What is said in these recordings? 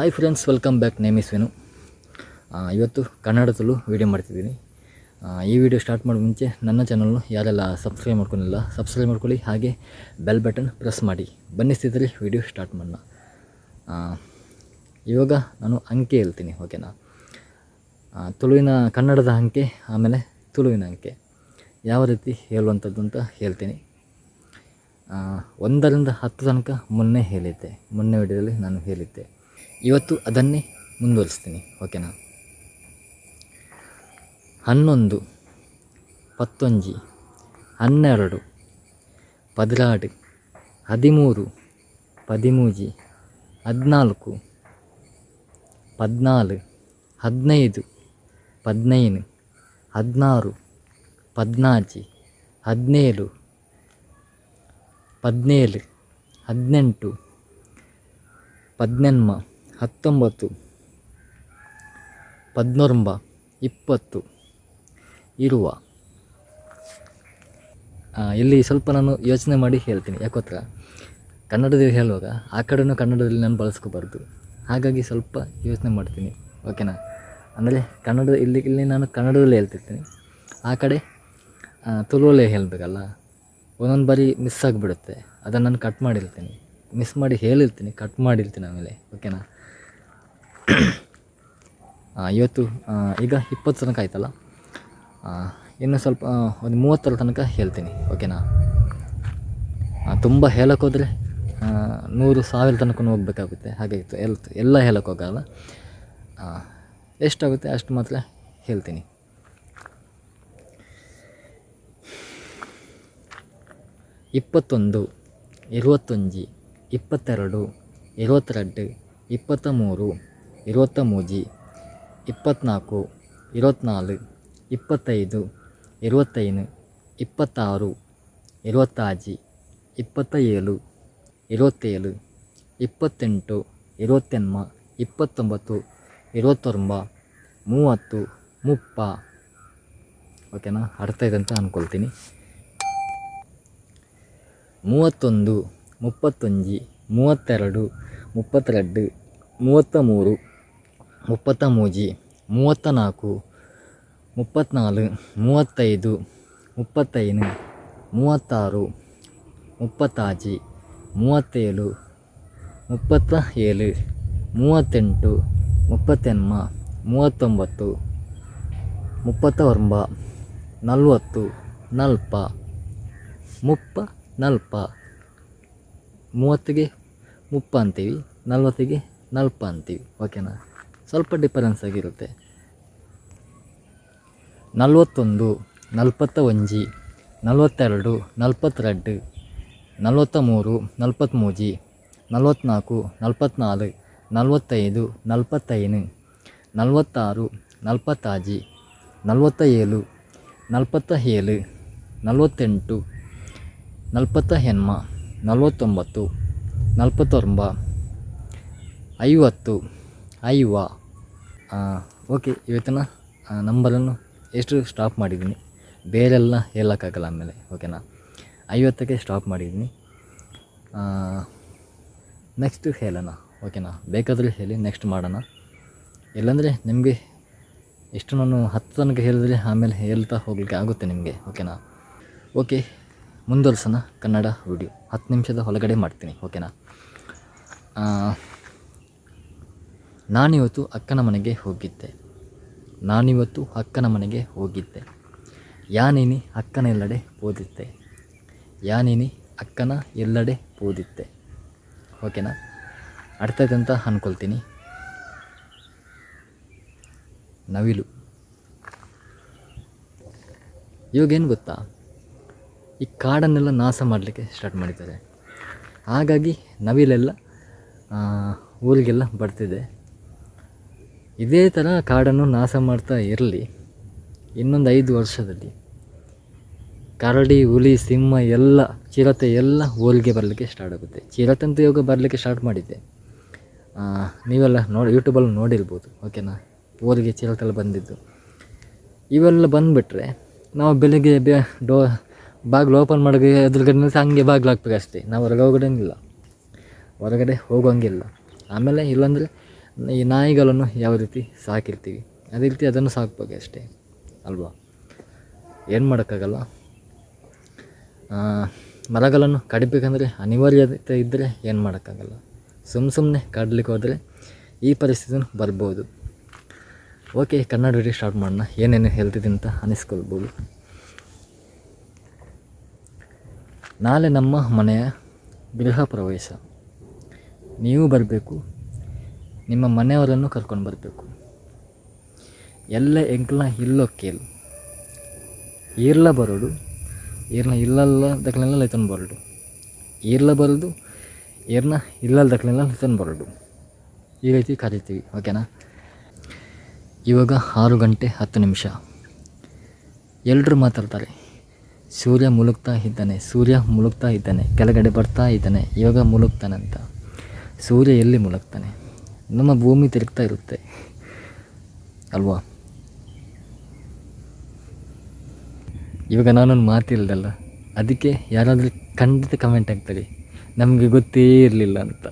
Hi friends welcome back name is Venu ಇವತ್ತು ಕನ್ನಡದಲ್ಲೂ video ಮಾಡ್ತಿದ್ದೀನಿ. ಈ ವಿಡಿಯೋ ಸ್ಟಾರ್ಟ್ ಮಾಡೋ ಮುಂಚೆ ನನ್ನ ಚಾನಲ್ನು ಯಾರೆಲ್ಲ ಸಬ್ಸ್ಕ್ರೈಬ್ ಮಾಡ್ಕೊಂಡಿಲ್ಲ ಸಬ್ಸ್ಕ್ರೈಬ್ ಮಾಡ್ಕೊಳ್ಳಿ. ಹಾಗೆ ಬೆಲ್ ಬಟನ್ ಪ್ರೆಸ್ ಮಾಡಿ. ಬನ್ನಿ ಸ್ಥಿತಿಯಲ್ಲಿ ವಿಡಿಯೋ ಸ್ಟಾರ್ಟ್ ಮಾಡೋಣ. ಇವಾಗ ನಾನು ಅಂಕೆ ಹೇಳ್ತೀನಿ ಓಕೆನಾ ತುಳುವಿನ, ಕನ್ನಡದ ಅಂಕೆ, ಆಮೇಲೆ ತುಳುವಿನ ಅಂಕೆ. ಯಾವ ರೀತಿ ಹೇಳುವಂಥದ್ದು ಅಂತ ಹೇಳ್ತೀನಿ. ಒಂದರಿಂದ ಹತ್ತು ತನಕ ಮೊನ್ನೆ ಹೇಳಿದ್ದೆ. ಮೊನ್ನೆ ವಿಡಿಯೋದಲ್ಲಿ ನಾನು ಹೇಳಿದ್ದೆ. ಇವತ್ತು ಅದನ್ನೇ ಮುಂದುವರಿಸ್ತೀನಿ. ಓಕೆನಾ? ಹನ್ನೊಂದು, ಪತ್ತೊಂಜಿ, ಹನ್ನೆರಡು ಪದಿನಾಡು ಹದಿಮೂರು, ಪದಿಮೂಜಿ, ಹದಿನಾಲ್ಕು, ಪದ್ನಾಲು, ಹದಿನೈದು ಪದಿನೈದು ಹದಿನಾರು ಪದ್ನಾಜಿ ಹದಿನೇಳು ಪದಿನೇಳು ಹದಿನೆಂಟು ಪದ್ನೆನ್ಮ ಹತ್ತೊಂಬತ್ತು, ಪದ್ನೊಂಬ, ಇಪ್ಪತ್ತು, ಇರುವ. ಇಲ್ಲಿ ಸ್ವಲ್ಪ ನಾನು ಯೋಚನೆ ಮಾಡಿ ಹೇಳ್ತೀನಿ ಯಾಕೋತ್ರ ಕನ್ನಡದಲ್ಲಿ ಹೇಳುವಾಗ ಆ ಕಡೆನೂ ಕನ್ನಡದಲ್ಲಿ ನಾನು ಬಳಸ್ಕೋಬಾರ್ದು. ಹಾಗಾಗಿ ಸ್ವಲ್ಪ ಯೋಚನೆ ಮಾಡ್ತೀನಿ, ಓಕೆನಾ? ಅಂದರೆ ಕನ್ನಡ ಇಲ್ಲಿ ಇಲ್ಲಿ ನಾನು ಕನ್ನಡದಲ್ಲಿ ಹೇಳ್ತಿರ್ತೀನಿ. ಆ ಕಡೆ ತುಳುವಲ್ಲೇ ಹೇಳಬೇಕಲ್ಲ? ಒಂದೊಂದು ಬಾರಿ ಮಿಸ್ ಆಗಿಬಿಡುತ್ತೆ. ಅದನ್ನು ನಾನು ಕಟ್ ಮಾಡಿರ್ತೀನಿ. ಮಿಸ್ ಮಾಡಿ ಹೇಳಿರ್ತೀನಿ ಕಟ್ ಮಾಡಿರ್ತೀನಿ ಆಮೇಲೆ, ಓಕೆನಾ? ಇವತ್ತು ಈಗ ಇಪ್ಪತ್ತು ತನಕ ಆಯ್ತಲ್ಲ? ಇನ್ನು ಸ್ವಲ್ಪ ಒಂದು ಮೂವತ್ತರ ತನಕ ಹೇಳ್ತೀನಿ ಓಕೆನಾ? ತುಂಬ ಹೇಳೋಕ್ಕೋದ್ರೆ ನೂರು ಸಾವಿರ ತನಕ ಹೋಗ್ಬೇಕಾಗುತ್ತೆ. ಹಾಗಾಗಿತ್ತು ಎಲ್ ಎಲ್ಲ ಹೇಳಕ್ಕೆ ಹೋಗಲ್ಲ. ಆ, ಎಷ್ಟಾಗುತ್ತೆ ಅಷ್ಟು ಮಾತ್ರ ಹೇಳ್ತೀನಿ. ಇಪ್ಪತ್ತೊಂದು ಇರುವತ್ತೊಂಜಿ ಇಪ್ಪತ್ತೆರಡು ಇರುವತ್ತೆರಡು ಇಪ್ಪತ್ತ ಮೂರು ಇರುವತ್ತ ಮೂಜಿ ಇಪ್ಪತ್ತ್ನಾಲ್ಕು ಇರುವತ್ತ್ನಾಲು ಇಪ್ಪತ್ತೈದು, ಇರುವತ್ತೈದು, ಇಪ್ಪತ್ತಾರು, ಇರುವತ್ತಾಜಿ ಇಪ್ಪತ್ತ ಏಳು ಇರುವತ್ತೇಳು, ಇಪ್ಪತ್ತೆಂಟು ಇರುವತ್ತೆಮ್ಮ ಇಪ್ಪತ್ತೊಂಬತ್ತು ಇರುವತ್ತೊಂಬ ಮೂವತ್ತು, ಮುಪ್ಪ. ಓಕೆನಾ? ಅರ್ಥ ಇದೆ ಅಂತ ಅಂದ್ಕೊಳ್ತೀನಿ ಮೂವತ್ತೊಂದು, ಮುಪ್ಪತ್ತೊಂಜಿ, ಮೂವತ್ತೆರಡು, ಮುಪ್ಪತ್ತೆರಡು ಮೂವತ್ತ ಮೂರು ಮುಪ್ಪತ್ತ ಮೂಜಿ ಮೂವತ್ತ ನಾಲ್ಕು ಮುಪ್ಪತ್ನಾಲು ಮೂವತ್ತೈದು, ಮುಪ್ಪತ್ತೈದು, ಮೂವತ್ತಾರು, ಮುಪ್ಪತ್ತಾಜಿ, ಮೂವತ್ತೇಳು ಮುಪ್ಪತ್ತ ಏಳು ಮೂವತ್ತೆಂಟು ಮುಪ್ಪತ್ತೆಮ್ಮ ಮೂವತ್ತೊಂಬತ್ತು ಮುಪ್ಪತ್ತ ಒಂಬ ನಲ್ವತ್ತು, ನಲ್ಪ, ಮುಪ್ಪ, ನಲ್ಪ, ಮೂವತ್ತಿಗೆ ಮುಪ್ಪ ಅಂತೀವಿ, ನಲ್ವತ್ತಿಗೆ ನಲ್ಪ ಅಂತೀವಿ ಓಕೆನಾ ಸ್ವಲ್ಪ ಡಿಫರೆನ್ಸ್ ಆಗಿರುತ್ತೆ. ನಲವತ್ತೊಂದು ನಲ್ವತ್ತ ಒಂಜಿ ನಲವತ್ತೆರಡು, ನಲ್ವತ್ತೆರಡು ನಲವತ್ತ ಮೂರು ನಲ್ವತ್ತ್ಮೂಜಿ ನಲ್ವತ್ತ್ನಾಲ್ಕು ನಲ್ವತ್ತ್ನಾಲು ನಲ್ವತ್ತೈದು ನಲ್ವತ್ತೈದು, ನಲ್ವತ್ತಾರು, ನಲ್ವತ್ತಾಜಿ ನಲ್ವತ್ತ ಏಳು ನಲ್ವತ್ತ ಏಳು ನಲವತ್ತೆಂಟು ನಲ್ವತ್ತ ಹೆಣ್ಮ ನಲ್ವತ್ತೊಂಬತ್ತು ನಲ್ವತ್ತೊಂಬ ಐವತ್ತು, ಐವ. ಓಕೆ, ಇವತ್ತಿನ ನಂಬರನ್ನು ಎಷ್ಟು ಸ್ಟಾಪ್ ಮಾಡಿದ್ದೀನಿ? ಬೇರೆಲ್ಲ ಹೇಳೋಕ್ಕಾಗಲ್ಲ ಆಮೇಲೆ, ಓಕೆನಾ? ಐವತ್ತಕ್ಕೆ ಸ್ಟಾಪ್ ಮಾಡಿದ್ದೀನಿ. ನೆಕ್ಸ್ಟ್ ಹೇಳೋಣ, ಓಕೆನಾ? ಬೇಕಾದರೆ ಹೇಳಿ ನೆಕ್ಸ್ಟ್ ಮಾಡೋಣ. ಇಲ್ಲಾಂದರೆ ನಿಮಗೆ ಎಷ್ಟು ನಾನು ಹತ್ತು ತನಕ ಹೇಳಿದ್ರೆ ಆಮೇಲೆ ಹೇಳ್ತಾ ಹೋಗಲಿಕ್ಕೆ ಆಗುತ್ತೆ ನಿಮಗೆ, ಓಕೆನಾ? ಓಕೆ, ಮುಂದುವರ್ಸೋಣ ಕನ್ನಡ ವಿಡಿಯೋ ಹತ್ತು ನಿಮಿಷದ ಒಳಗಡೆ ಮಾಡ್ತೀನಿ, ಓಕೆನಾ? ನಾನಿವತ್ತು ಅಕ್ಕನ ಮನೆಗೆ ಹೋಗಿದ್ದೆ. ನಾನಿವತ್ತು ಅಕ್ಕನ ಮನೆಗೆ ಹೋಗಿದ್ದೆ. ಯಾನಿನಿ ಅಕ್ಕನ ಎಲ್ಲೆಡೆ ಓದಿದ್ದೆ. ಯಾನಿನಿ ಅಕ್ಕನ ಎಲ್ಲೆಡೆ ಓದಿದ್ದೆ. ಓಕೆನಾ ಅರ್ಥ ಇದೆ ಅಂತ ಅಂದ್ಕೊಳ್ತೀನಿ ನವಿಲು. ಇವಾಗೇನು ಗೊತ್ತಾ? ಈ ಕಾಡನ್ನೆಲ್ಲ ನಾಶ ಮಾಡಲಿಕ್ಕೆ ಸ್ಟಾರ್ಟ್ ಮಾಡಿದ್ದಾರೆ. ಹಾಗಾಗಿ ನವಿಲೆಲ್ಲ ಊರಿಗೆಲ್ಲ ಬರ್ತಿದೆ. ಇದೇ ಥರ ಕಾಡನ್ನು ನಾಶ ಮಾಡ್ತಾ ಇರಲಿ. ಇನ್ನೊಂದು ಐದು ವರ್ಷದಲ್ಲಿ. ಕರಡಿ, ಹುಲಿ, ಸಿಂಹ, ಎಲ್ಲ, ಚಿರತೆ, ಎಲ್ಲ ಹೋಲಿಗೆ ಬರಲಿಕ್ಕೆ ಸ್ಟಾರ್ಟ್ ಆಗುತ್ತೆ. ಚಿರತೆ ಯೋಗ ಬರಲಿಕ್ಕೆ ಸ್ಟಾರ್ಟ್ ಮಾಡಿದ್ದೆ ನೀವೆಲ್ಲ ನೋಡಿ ಯೂಟ್ಯೂಬಲ್ಲಿ ನೋಡಿರ್ಬೋದು. ಓಕೆನಾ ಹೋಲಿಗೆ ಚಿರತೆಲ್ಲ ಬಂದಿದ್ದು. ಇವೆಲ್ಲ ಬಂದುಬಿಟ್ರೆ ನಾವು ಬೆಳಿಗ್ಗೆ ಬೇ, ಡೋ, ಬಾಗಿಲು ಓಪನ್ ಮಾಡೋಕೆ ಎದುರುಗಡೆ ಹಂಗೆ ಬಾಗಿಲು ಹಾಕ್ಬೇಕು ಅಷ್ಟೇ ನಾವು ಹೊರಗೆ ಹೋಗೋಂಗಿಲ್ಲ. ಹೊರಗಡೆ ಹೋಗೋಂಗಿಲ್ಲ. ಆಮೇಲೆ ಇಲ್ಲಾಂದರೆ ಈ ನಾಯಿಗಳನ್ನು ಯಾವ ರೀತಿ ಸಾಕಿರ್ತೀವಿ? ಅದೇ ರೀತಿ ಅದನ್ನು ಸಾಕ್ಬೇಕು ಅಷ್ಟೇ, ಅಲ್ವಾ? ಏನು ಮಾಡೋಕ್ಕಾಗಲ್ಲ. ಮರಗಳನ್ನು ಕಡಿಬೇಕಂದ್ರೆ ಅನಿವಾರ್ಯತೆ ಇದ್ದರೆ ಏನು ಮಾಡೋಕ್ಕಾಗಲ್ಲ. ಸುಮ್ಮ ಸುಮ್ಮನೆ ಕಡಲಿಕ್ಕೆ ಹೋದರೆ ಈ ಪರಿಸ್ಥಿತಿನೂ ಬರ್ಬೋದು. ಓಕೆ, ಕನ್ನಡ ವಿಡಿಯೋ ಸ್ಟಾರ್ಟ್ ಮಾಡೋಣ. ಏನೇನು ಹೇಳ್ತಿದ್ದೀನಿ ಅಂತ ಅನಿಸ್ಕೊಳ್ಬೋದು. ನಾಳೆ ನಮ್ಮ ಮನೆಯ ಗೃಹ ಪ್ರವೇಶ. ನೀವು ಬರಬೇಕು ನಿಮ್ಮ ಮನೆಯವರನ್ನು ಕರ್ಕೊಂಡು ಬರಬೇಕು. ಎಲ್ಲ ಎಂಕ್ಲ ಇಲ್ಲೋ ಕೇಳು ಈರ್ಲ ಬರೋಡು ಈರ್ನ ಇಲ್ಲಲ್ಲ ದಕ್ಲೆಲ್ಲ ಲೈತನ್ ಬರೋಡು ಈರ್ಲ ಬರೋದು ಈರ್ನ ಇಲ್ಲಲ್ಲ ದಕ್ಲೆಲ್ಲ ಲೈತನ್ ಬರೋಡು ಈ ರೀತಿ ಕರಿತೀವಿ ಓಕೆನಾ ಇವಾಗ ಆರು ಗಂಟೆ ಹತ್ತು ನಿಮಿಷ. ಎಲ್ಲರೂ ಮಾತಾಡ್ತಾರೆ, ಸೂರ್ಯ ಮುಳುಗ್ತಾ ಇದ್ದಾನೆ, ಸೂರ್ಯ ಮುಳುಗ್ತಾ ಇದ್ದಾನೆ, ಕೆಳಗಡೆ ಬರ್ತಾ ಇದ್ದಾನೆ, ಇವಾಗ ಅಂತ ಸೂರ್ಯ ಎಲ್ಲಿ ಮುಳುಗ್ತಾನೆ? ನಮ್ಮ ಭೂಮಿ ತಿರುಗ್ತಾ ಇರುತ್ತೆ. ಅಲ್ವಾ? ಇವಾಗ ನಾನೊಂದು ಮಾತಿಲ್ಲದಲ್ಲ ಅದಕ್ಕೆ ಯಾರಾದರೂ ಖಂಡಿತ ಕಮೆಂಟ್ ಆಗ್ತಾರೆ ನಮಗೆ ಗೊತ್ತೇ ಇರಲಿಲ್ಲ ಅಂತ.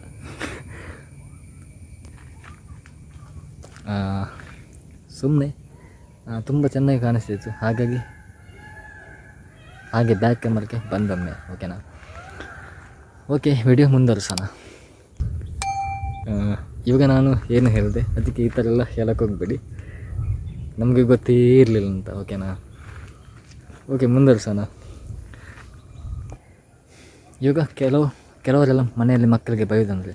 ಸುಮ್ಮನೆ ತುಂಬ ಚೆನ್ನಾಗಿ ಕಾಣಿಸ್ತಿತ್ತು. ಹಾಗಾಗಿ, ಹಾಗೆ ಬ್ಯಾಕ್ ಕ್ಯಾಮರಕ್ಕೆ ಬಂದೊಮ್ಮೆ ಓಕೆನಾ ಓಕೆ ವಿಡಿಯೋ ಮುಂದುವರ್ಸೋಣ. ಇವಾಗ ನಾನು ಏನು ಹೇಳಿದೆ, ಅದಕ್ಕೆ ಈ ಥರ ಎಲ್ಲ ಹೇಳಕ್ಕೆ ಹೋಗ್ಬೇಡಿ. ನಮಗೆ ಗೊತ್ತೇ ಇರಲಿಲ್ಲ ಅಂತ ಓಕೆನಾ ಓಕೆ ಮುಂದುವರ್ಸೋಣ. ಇವಾಗ ಕೆಲವು, ಕೆಲವರೆಲ್ಲ ಮನೆಯಲ್ಲಿ ಮಕ್ಕಳಿಗೆ ಬೈಯೋದಂದರೆ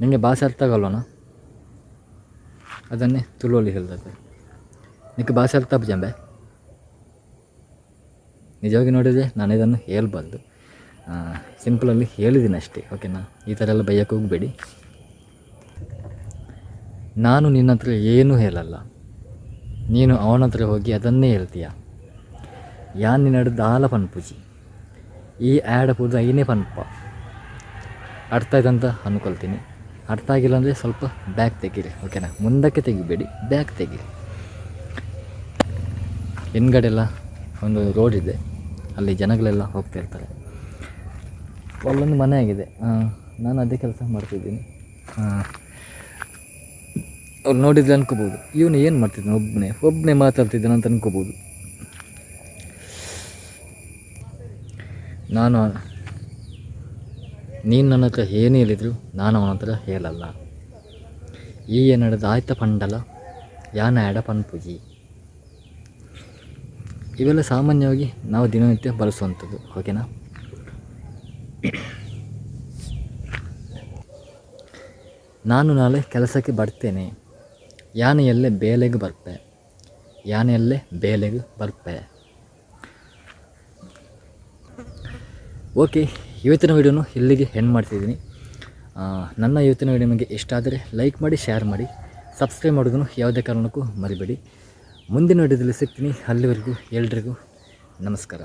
ನಿಮಗೆ ಭಾಷೆ ಅರ್ಥ ಆಗಲ್ವನ? ಅದನ್ನೇ ತುಳುವಲ್ಲಿ ಹೇಳಿದಾಗ ನಿಮಗೆ ಭಾಷೆ ಅರ್ಥ ಜಂಬೆ? ನಿಜವಾಗಿ ನೋಡಿದರೆ ನಾನು ಇದನ್ನು ಹೇಳ್ಬಾರ್ದು. ಸಿಂಪಲಲ್ಲಿ ಹೇಳಿದ್ದೀನಿ ಅಷ್ಟೇ ಓಕೆನಾ ಈ ಥರ ಎಲ್ಲ ಬೈಯಕ್ಕೆ ಹೋಗಬೇಡಿ. ನಾನು ನಿನ್ನ ಹತ್ರ ಏನೂ ಹೇಳಲ್ಲ. ನೀನು ಅವನ ಹತ್ರ ಹೋಗಿ ಅದನ್ನೇ ಹೇಳ್ತೀಯ. ಯಾನ್ ನಿನ್ನಡ್ದು ಆಲ ಪನ್ಪುಜಿ ಈ ಆ್ಯಡ್ ಪೂಜ ಐನೇ ಪನ್ಪ ಅರ್ಥ ಅಂತ ಅಂದ್ಕೊಳ್ತೀನಿ ಅರ್ಥ ಆಗಿಲ್ಲ ಅಂದರೆ ಸ್ವಲ್ಪ ಬ್ಯಾಗ್ ತೆಗೀರಿ, ಓಕೆನಾ? ಮುಂದಕ್ಕೆ ತೆಗಿಬೇಡಿ, ಬ್ಯಾಗ್ ತೆಗೀರಿ. ಹಿಂದ್ಗಡೆಲ್ಲ ಒಂದು ರೋಡ್ ಇದೆ. ಅಲ್ಲಿ ಜನಗಳೆಲ್ಲ ಹೋಗ್ತಾ ಇರ್ತಾರೆ. ಅಲ್ಲೊಂದು ಮನೆ ಆಗಿದೆ. ನಾನು ಅದೇ ಕೆಲಸ ಮಾಡ್ತಿದ್ದೀನಿ. ಅವ್ರು ನೋಡಿದ್ರೆ ಅನ್ಕೋಬೋದು. ಇವನು ಏನು ಮಾಡ್ತಿದ್ದಾನೆ? ಒಬ್ಬನೇ ಒಬ್ಬನೇ ಮಾತಾಡ್ತಿದ್ದಾನೆ ಅಂತ ಅನ್ಕೋಬೋದು. ನಾನು ನೀನು ನನ್ನ ಹತ್ರ ಏನು ಹೇಳಿದ್ರು ನಾನು ಅವನ ಹತ್ರ ಹೇಳಲ್ಲ. ಈ ನಡೆದ ಆಯ್ತಾ ಪಂಡಲ? ಯಾನ ಆಡ ಪನ್ಪುಜಿ ಇವೆಲ್ಲ ಸಾಮಾನ್ಯವಾಗಿ ನಾವು ದಿನನಿತ್ಯ ಬಳಸುವಂಥದ್ದು. ಓಕೆನಾ? ನಾನು ನಾಳೆ ಕೆಲಸಕ್ಕೆ ಬರ್ತೇನೆ. ಯಾನೆಯಲ್ಲೇ ಬೇಲೆಗೆ ಬರ್ಪೆ. ಯಾನೆಯಲ್ಲೇ ಬೇಲೆಗೆ ಬರ್ಪೆ. ಓಕೆ, ಇವತ್ತಿನ ವಿಡಿಯೋನು ಇಲ್ಲಿಗೆ ಹೆಣ್ಣು ಮಾಡ್ತಿದ್ದೀನಿ. ನನ್ನ ಇವತ್ತಿನ ವಿಡಿಯೋ ನಿಮಗೆ ಇಷ್ಟ ಆದರೆ ಲೈಕ್ ಮಾಡಿ ಶೇರ್ ಮಾಡಿ ಸಬ್ಸ್ಕ್ರೈಬ್ ಮಾಡೋದನ್ನು ಯಾವುದೇ ಕಾರಣಕ್ಕೂ ಮರಿಬೇಡಿ. ಮುಂದಿನ ವಿಡಿಯೋದಲ್ಲಿ ಸಿಗ್ತೀನಿ. ಅಲ್ಲಿವರೆಗೂ ಎಲ್ರಿಗೂ ನಮಸ್ಕಾರ.